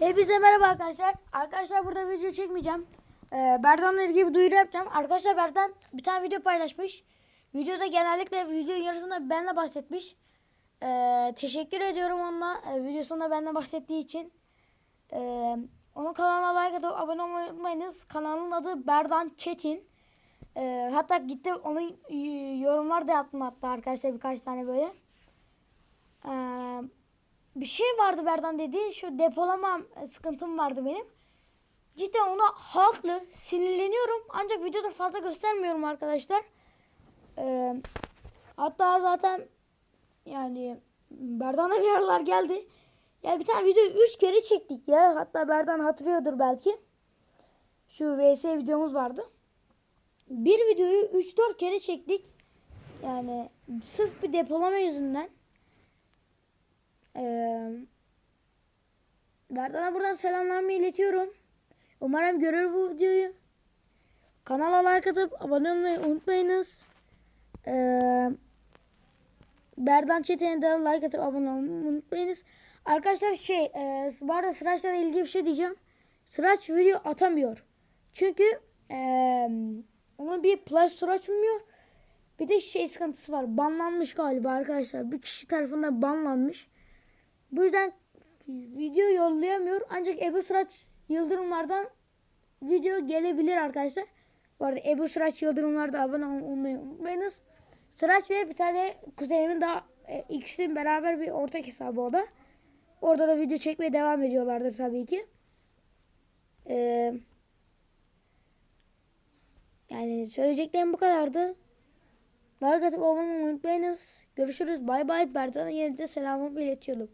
Hepinize merhaba arkadaşlar. Arkadaşlar burada video çekmeyeceğim. Ee, Berdan'la ilgili bir duyuru yapacağım. Arkadaşlar Berdan bir tane video paylaşmış. Videoda genellikle videonun yarısında benle bahsetmiş. Ee, teşekkür ediyorum onunla. Ee, videosunda benle bahsettiği için. Ee, onun kanalına like atıp abone olmayı unutmayınız. Kanalın adı Berdan Çetin. Ee, hatta gittim onun yorumlar da yaptım hatta arkadaşlar birkaç tane böyle. Ee, bir şey vardı Berdan dedi. Şu depolama sıkıntım vardı benim. Cidden ona haklı. Sinirleniyorum. Ancak videoda fazla göstermiyorum arkadaşlar. Ee, hatta zaten yani Berdan'a bir aralar geldi. Ya bir tane videoyu 3 kere çektik ya. Hatta Berdan hatırlıyordur belki. Şu VS videomuz vardı. Bir videoyu 3-4 kere çektik. Yani sırf bir depolama yüzünden. Ee, Berdan'a buradan selamlarımı iletiyorum. Umarım görür bu videoyu. Kanala like atıp abone olmayı unutmayınız. Ee, Berdan Çetin'e de like atıp abone olmayı unutmayınız. Arkadaşlar şey, e, bu arada Sıraç'la ilgili bir şey diyeceğim. Sıraç video atamıyor. Çünkü e, onun bir Play Store açılmıyor. Bir de şey sıkıntısı var. Banlanmış galiba arkadaşlar. Bir kişi tarafından banlanmış. Bu yüzden video yollayamıyor. Ancak Ebu Sıraç Yıldırımlardan video gelebilir arkadaşlar. Bu arada Ebu Sıraç Yıldırımlarda abone olmayı unutmayınız. Sıraç ve bir tane kuzenimin daha e, ikisinin beraber bir ortak hesabı o da. Orada da video çekmeye devam ediyorlardır tabii ki. Ee, yani söyleyeceklerim bu kadardı. Like atıp olmayı unutmayınız. Görüşürüz. Bay bay. Berdan'a yine de selamımı iletiyorum.